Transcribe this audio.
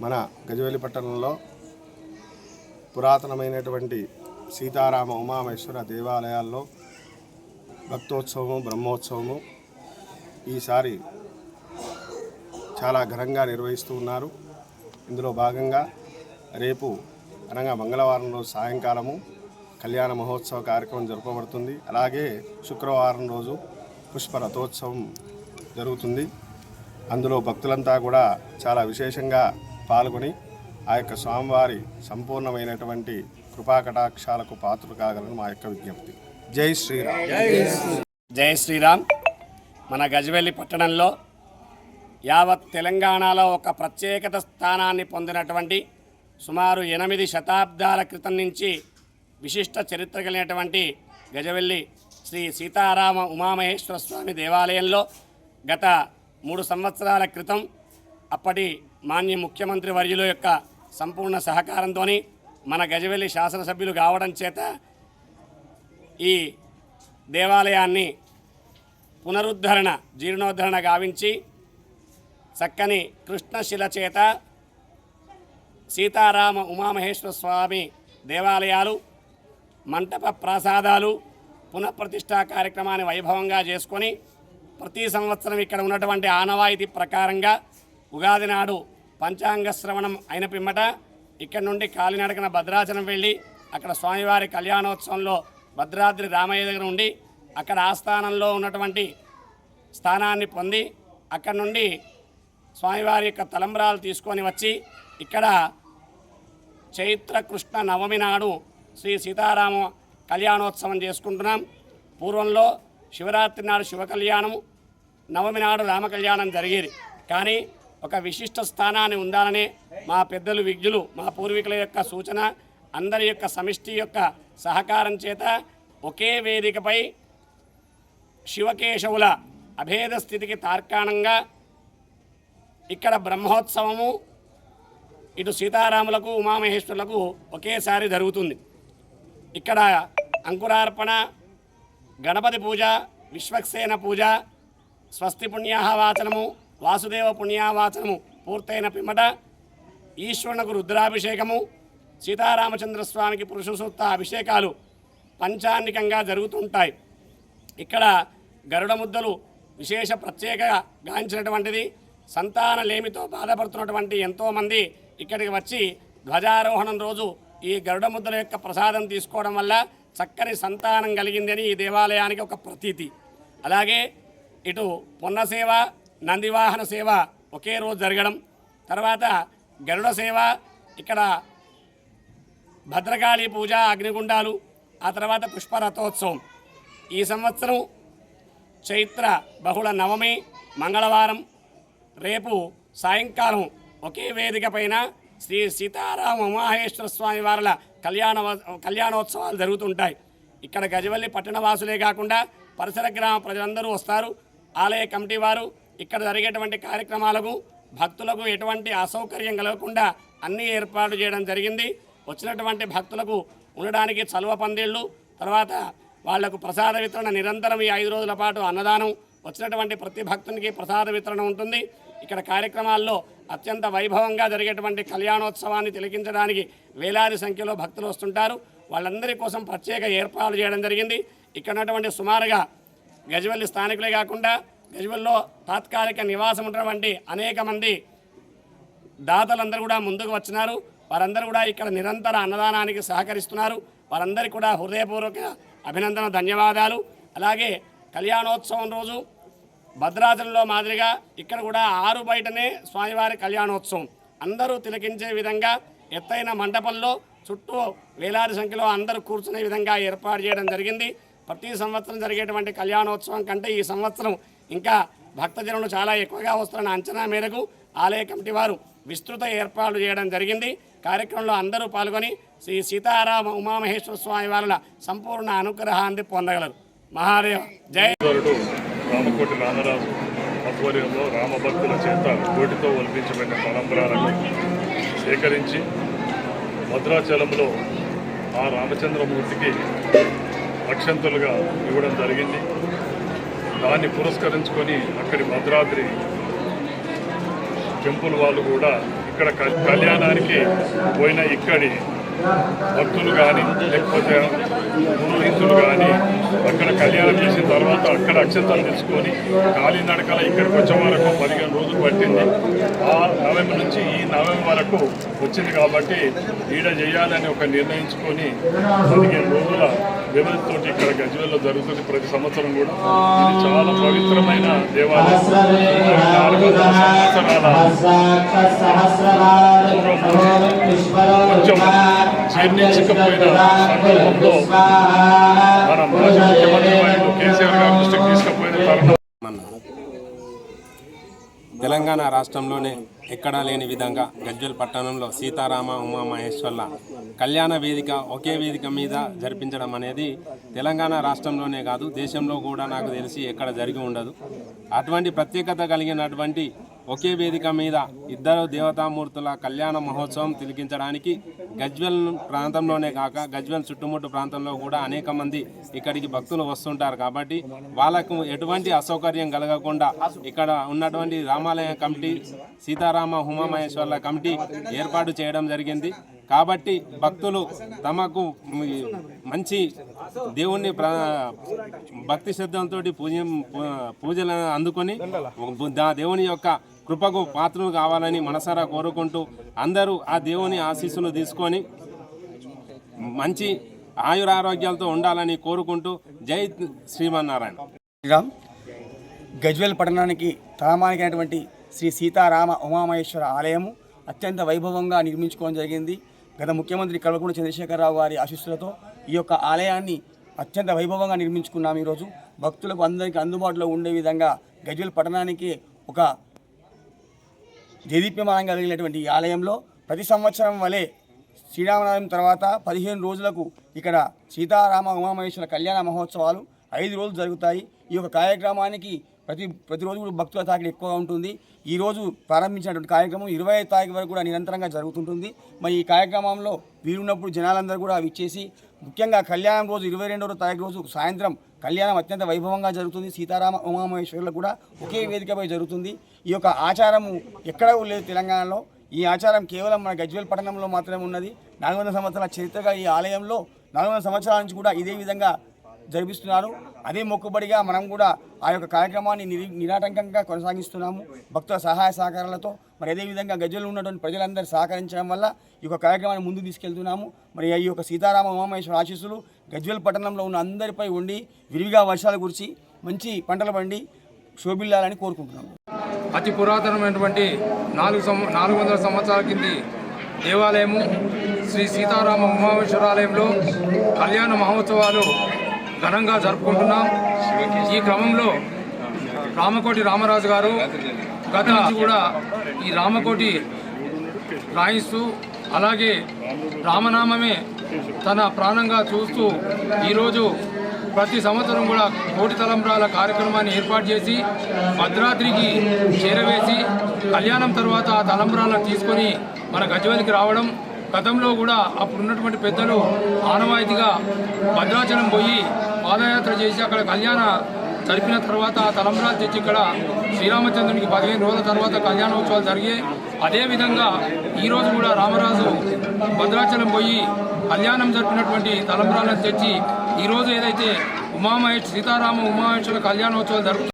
మన గజవెల్లి పట్టణంలో పురాతనమైనటువంటి సీతారామ ఉమామేశ్వర దేవాలయాల్లో భక్తోత్సవము బ్రహ్మోత్సవము ఈసారి చాలా ఘనంగా నిర్వహిస్తూ ఉన్నారు. ఇందులో భాగంగా రేపు అనగా మంగళవారం రోజు సాయంకాలము కళ్యాణ మహోత్సవ కార్యక్రమం జరపబడుతుంది. అలాగే శుక్రవారం రోజు పుష్ప రథోత్సవం జరుగుతుంది. అందులో భక్తులంతా కూడా చాలా విశేషంగా పాల్గొని ఆ యొక్క స్వామివారి సంపూర్ణమైనటువంటి కృపాకటాక్షాలకు పాత్రలు కాగలను మా యొక్క విజ్ఞప్తి. జై శ్రీరామ్. జై శ్రీరామ్. మన గజవెల్లి పట్టణంలో యావత్ తెలంగాణలో ఒక ప్రత్యేకత స్థానాన్ని పొందినటువంటి సుమారు ఎనిమిది శతాబ్దాల క్రితం నుంచి విశిష్ట చరిత్ర కలిగినటువంటి గజవెల్లి శ్రీ సీతారామ ఉమామహేశ్వర స్వామి దేవాలయంలో గత మూడు సంవత్సరాల క్రితం అప్పటి మాన్య ముఖ్యమంత్రి వర్యుల యొక్క సంపూర్ణ సహకారంతో మన గజవెల్లి శాసనసభ్యులు కావడం చేత ఈ దేవాలయాన్ని పునరుద్ధరణ జీర్ణోద్ధరణ గావించి చక్కని కృష్ణశిల చేత సీతారామ ఉమామహేశ్వర స్వామి దేవాలయాలు మంటప ప్రాసాదాలు పునఃప్రతిష్టా కార్యక్రమాన్ని వైభవంగా చేసుకొని ప్రతి సంవత్సరం ఇక్కడ ఉన్నటువంటి ఆనవాయితీ ప్రకారంగా ఉగాది నాడు పంచాంగ శ్రవణం అయిన పిమ్మట ఇక్కడి నుండి కాలినడకన భద్రాచలం వెళ్ళి అక్కడ స్వామివారి కళ్యాణోత్సవంలో భద్రాద్రి రామయ్య దగ్గర ఉండి అక్కడ ఆస్థానంలో ఉన్నటువంటి స్థానాన్ని పొంది అక్కడ నుండి స్వామివారి యొక్క తలంబ్రాలు తీసుకొని వచ్చి ఇక్కడ చైత్ర కృష్ణ నవమి నాడు శ్రీ సీతారామ కళ్యాణోత్సవం చేసుకుంటున్నాం. పూర్వంలో శివరాత్రి నాడు శివ కళ్యాణము నవమి నాడు రామ కళ్యాణం జరిగేది. కానీ ఒక విశిష్ట స్థానాన్ని ఉండాలనే మా పెద్దలు విజ్ఞులు మా పూర్వీకుల యొక్క సూచన అందరి యొక్క సమిష్టి యొక్క సహకారం చేత ఒకే వేదికపై శివకేశవుల అభేద స్థితికి తార్కాణంగా ఇక్కడ బ్రహ్మోత్సవము ఇటు సీతారాములకు ఉమామహేశ్వరులకు ఒకేసారి జరుగుతుంది. ఇక్కడ అంకురార్పణ గణపతి పూజ విశ్వక్సేన పూజ స్వస్తి పుణ్యాహవాచనము వాసుదేవ పుణ్యావాచనము పూర్తయిన పిమ్మట ఈశ్వరునకు రుద్రాభిషేకము సీతారామచంద్ర స్వామికి అభిషేకాలు పంచాన్నికంగా జరుగుతుంటాయి. ఇక్కడ గరుడ ముద్దలు విశేష ప్రత్యేక గాంచినటువంటిది. సంతానలేమితో బాధపడుతున్నటువంటి ఎంతోమంది ఇక్కడికి వచ్చి ధ్వజారోహణం రోజు ఈ గరుడ ముద్దల యొక్క ప్రసాదం తీసుకోవడం వల్ల చక్కని సంతానం కలిగిందని ఈ దేవాలయానికి ఒక ప్రతీతి. అలాగే ఇటు పున్నసేవ నందివాహన సేవ ఒకే రోజు జరగడం తర్వాత గరుడ సేవ ఇక్కడ భద్రకాళి పూజ అగ్నిగుండాలు ఆ తర్వాత పుష్పరథోత్సవం. ఈ సంవత్సరం చైత్ర బహుళ నవమి మంగళవారం రేపు సాయంకాలం ఒకే వేదిక పైన శ్రీ సీతారామ ఉమాహేశ్వర స్వామి వారుల కళ్యాణ కళ్యాణోత్సవాలు జరుగుతుంటాయి. ఇక్కడ గజవల్లి పట్టణవాసులే కాకుండా పరిసర గ్రామ ప్రజలందరూ వస్తారు. ఆలయ కమిటీ వారు ఇక్కడ జరిగేటువంటి కార్యక్రమాలకు భక్తులకు ఎటువంటి అసౌకర్యం కలగకుండా అన్ని ఏర్పాటు చేయడం జరిగింది. వచ్చినటువంటి భక్తులకు ఉండడానికి చలువ పందిళ్ళు తర్వాత వాళ్ళకు ప్రసాద వితరణ నిరంతరం ఈ ఐదు రోజుల పాటు అన్నదానం వచ్చినటువంటి ప్రతి భక్తునికి ప్రసాద వితరణ ఉంటుంది. ఇక్కడ కార్యక్రమాల్లో అత్యంత వైభవంగా జరిగేటువంటి కళ్యాణోత్సవాన్ని తిలకించడానికి వేలాది సంఖ్యలో భక్తులు వస్తుంటారు. వాళ్ళందరి కోసం ప్రత్యేక ఏర్పాట్లు చేయడం జరిగింది. ఇక్కడ ఉన్నటువంటి సుమారుగా గజవల్లి స్థానికులే కాకుండా గజ్వల్లో తాత్కాలిక నివాసం ఉన్నటువంటి అనేక మంది దాతలందరూ కూడా ముందుకు వచ్చినారు. వారందరూ కూడా ఇక్కడ నిరంతర అన్నదానానికి సహకరిస్తున్నారు. వారందరికీ కూడా హృదయపూర్వక అభినందన ధన్యవాదాలు. అలాగే కళ్యాణోత్సవం రోజు భద్రాచలంలో మాదిరిగా ఇక్కడ కూడా ఆరు బయటనే స్వామివారి కళ్యాణోత్సవం. అందరూ తిలకించే విధంగా ఎత్తైన మండపంలో చుట్టూ వేలాది సంఖ్యలో అందరూ కూర్చునే విధంగా ఏర్పాటు చేయడం జరిగింది. ప్రతి సంవత్సరం జరిగేటువంటి కళ్యాణోత్సవం కంటే ఈ సంవత్సరం ఇంకా భక్తజనులు చాలా ఎక్కువగా వస్తున్న అంచనా మేరకు ఆలయ కమిటీ వారు విస్తృత ఏర్పాట్లు చేయడం జరిగింది. కార్యక్రమంలో అందరూ పాల్గొని శ్రీ సీతారామ ఉమామహేశ్వర స్వామి వారి సంపూర్ణ అనుగ్రహాన్ని పొందగలరు. మహాదేవ జయ రామకోటి రామరాజు ఆధ్వర్యంలో రామభక్తుల చేత కోటితో ఒలిపించబడిన తలంబరాలను సేకరించి భద్రాచలంలో ఆ రామచంద్రమూర్తికి అక్షంతులుగా ఇవ్వడం జరిగింది. దాన్ని పురస్కరించుకొని అక్కడి భద్రాద్రి టెంపుల్ వాళ్ళు కూడా ఇక్కడ కళ్యాణానికి పోయిన ఇక్కడి భక్తులు కానీ లేకపోతే పురోహితులు కానీ అక్కడ కళ్యాణం చేసిన తర్వాత అక్కడ అక్షంతలు తీసుకొని కాలినడకల ఇక్కడికి వచ్చే వరకు పదిహేను రోజులు పట్టింది. ఆ నవంబర్ నుంచి ఈ నవంబర్ వరకు వచ్చింది కాబట్టి ఈడ చేయాలని ఒక నిర్ణయించుకొని పదిహేను రోజుల వ్యవధితోటి ఇక్కడ గజ్వేల్లో జరుగుతుంది ప్రతి సంవత్సరం కూడా. ఇది చాలా పవిత్రమైన దేవాలయం. నాలుగు సంవత్సరాల కొంచెం జీర్ణించకపోయిన సందర్భంలో మన మాజీ ముఖ్యమంత్రి కేసీఆర్ గారు దృష్టికి తీసుకుపోయిన తరుణం. తెలంగాణ రాష్ట్రంలోనే ఎక్కడా లేని విధంగా గజ్వెల్ పట్టణంలో సీతారామ ఉమామహేశ్వర్ల కళ్యాణ వేదిక ఒకే వేదిక మీద జరిపించడం అనేది తెలంగాణ రాష్ట్రంలోనే కాదు దేశంలో కూడా నాకు తెలిసి ఎక్కడ జరిగి ఉండదు. అటువంటి ప్రత్యేకత కలిగినటువంటి ఒకే వేదిక మీద ఇద్దరు దేవతామూర్తుల కళ్యాణ మహోత్సవం తిలకించడానికి గజ్వెల్ ప్రాంతంలోనే కాక గజ్వెల్ చుట్టుముట్టు ప్రాంతంలో కూడా అనేక మంది ఇక్కడికి భక్తులు వస్తుంటారు. కాబట్టి వాళ్ళకు ఎటువంటి అసౌకర్యం కలగకుండా ఇక్కడ ఉన్నటువంటి రామాలయ కమిటీ సీతారామ ఉమామహేశ్వర్ల కమిటీ ఏర్పాటు చేయడం జరిగింది. కాబట్టి భక్తులు తమకు మంచి దేవుణ్ణి భక్తి శ్రద్ధలతో పూజ పూజలను అందుకొని దా దేవుని యొక్క కృపకు పాత్రలు కావాలని మనసారా కోరుకుంటూ అందరూ ఆ దేవుని ఆశీస్సులు తీసుకొని మంచి ఆయురారోగ్యాలతో ఉండాలని కోరుకుంటూ జై శ్రీమన్నారాయణ. శ్రీరామ్ గజ్వేల్ పట్టణానికి తలమానికైనటువంటి శ్రీ సీతారామ ఉమామహేశ్వర ఆలయము అత్యంత వైభవంగా నిర్మించుకోవడం జరిగింది. గత ముఖ్యమంత్రి కల్వకుంట్ల చంద్రశేఖరరావు గారి ఆశీస్సులతో ఈ యొక్క ఆలయాన్ని అత్యంత వైభవంగా నిర్మించుకున్నాము ఈరోజు. భక్తులకు అందరికీ అందుబాటులో ఉండే విధంగా గజ్వేల్ పట్టణానికి ఒక దేదీప్యమానంగా కలిగినటువంటి ఈ ఆలయంలో ప్రతి సంవత్సరం వలె శ్రీరామనవమి తర్వాత పదిహేను రోజులకు ఇక్కడ సీతారామ ఉమామహేశ్వర కళ్యాణ మహోత్సవాలు ఐదు రోజులు జరుగుతాయి. ఈ యొక్క కార్యక్రమానికి ప్రతి ప్రతిరోజు కూడా భక్తుల తాకిడి ఎక్కువగా ఉంటుంది. ఈ రోజు ప్రారంభించినటువంటి కార్యక్రమం ఇరవై ఐదు తారీఖు వరకు కూడా నిరంతరంగా జరుగుతుంటుంది. మరి ఈ కార్యక్రమంలో వీరున్నప్పుడు జనాలందరూ కూడా ఇచ్చేసి ముఖ్యంగా కళ్యాణం రోజు ఇరవై రెండవ తారీఖు రోజు సాయంత్రం కళ్యాణం అత్యంత వైభవంగా జరుగుతుంది. సీతారామ ఉమామహేశ్వరులు కూడా ఒకే వేదికపై జరుగుతుంది. ఈ యొక్క ఆచారము ఎక్కడ లేదు తెలంగాణలో. ఈ ఆచారం కేవలం మన గజ్వేల్ పట్టణంలో మాత్రమే ఉన్నది. నాలుగు వందల సంవత్సరాల చరిత్రగా ఈ ఆలయంలో నాలుగు వందల సంవత్సరాల నుంచి కూడా ఇదే విధంగా జరిపిస్తున్నారు. అదే మొక్కుబడిగా మనం కూడా ఆ యొక్క కార్యక్రమాన్ని నిరి నిరాటంకంగా కొనసాగిస్తున్నాము. భక్తుల సహాయ సహకారాలతో మరి అదేవిధంగా గజ్జలు ఉన్నటువంటి ప్రజలందరూ సహకరించడం వల్ల ఈ యొక్క కార్యక్రమాన్ని ముందుకు తీసుకెళ్తున్నాము. మరి ఈ యొక్క సీతారామ ఉమామేశ్వర ఆశీస్సులు గజ్వెల్ పట్టణంలో ఉన్న అందరిపై ఉండి విరివిగా వర్షాలు కురిచి మంచి పంటలు పండి శోభిల్లాలని కోరుకుంటున్నాము. అతి పురాతనమైనటువంటి నాలుగు సం నాలుగు వందల సంవత్సరాల కింది దేవాలయము శ్రీ సీతారామ ఉమామేశ్వరాలయంలో కళ్యాణ మహోత్సవాలు ఘనంగా జరుపుకుంటున్నాం. ఈ క్రమంలో రామకోటి రామరాజు గారు గత కూడా ఈ రామకోటి రాయిస్తూ అలాగే రామనామమే తన ప్రాణంగా చూస్తూ ఈరోజు ప్రతి సంవత్సరం కూడా కోటి తలంబ్రాల కార్యక్రమాన్ని ఏర్పాటు చేసి భద్రాద్రికి చేరవేసి కళ్యాణం తర్వాత ఆ తలంబ్రాలను తీసుకొని మన గజ్వేలికి రావడం గతంలో కూడా అప్పుడు ఉన్నటువంటి పెద్దలు ఆనవాయితీగా భద్రాచలం పోయి పాదయాత్ర చేసి అక్కడ కళ్యాణ జరిపిన తర్వాత ఆ తలంబ్రాలు తెచ్చి ఇక్కడ శ్రీరామచంద్రునికి పదిహేను రోజుల తర్వాత కళ్యాణోత్సవాలు జరిగాయి. అదేవిధంగా ఈరోజు కూడా రామరాజు భద్రాచలం పోయి కళ్యాణం జరిపినటువంటి తలంబ్రాలను తెచ్చి ఈరోజు ఏదైతే ఉమామహేష్ సీతారామ ఉమామహేశ్వర కళ్యాణోత్సవాలు జరుగుతుంది